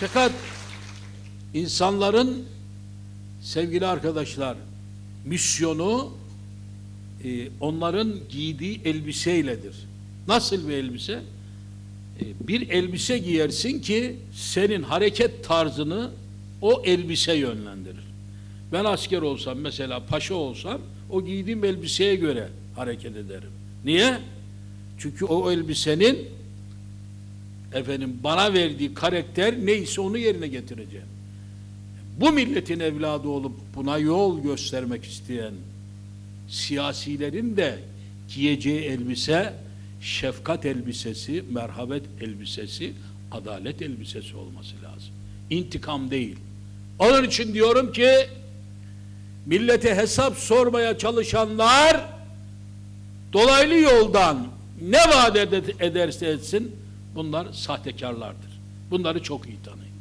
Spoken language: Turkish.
Fakat insanların sevgili arkadaşlar misyonu e, onların giydiği elbiseyledir. Nasıl bir elbise? E, bir elbise giyersin ki senin hareket tarzını o elbise yönlendirir. Ben asker olsam mesela paşa olsam o giydiğim elbiseye göre hareket ederim. Niye? Çünkü o elbisenin efendim bana verdiği karakter neyse onu yerine getireceğim. Bu milletin evladı olup buna yol göstermek isteyen siyasilerin de giyeceği elbise şefkat elbisesi, merhamet elbisesi, adalet elbisesi olması lazım. İntikam değil. Onun için diyorum ki millete hesap sormaya çalışanlar dolaylı yoldan ne vaat ed- ederse etsin bunlar sahtekarlardır. Bunları çok iyi tanıyın.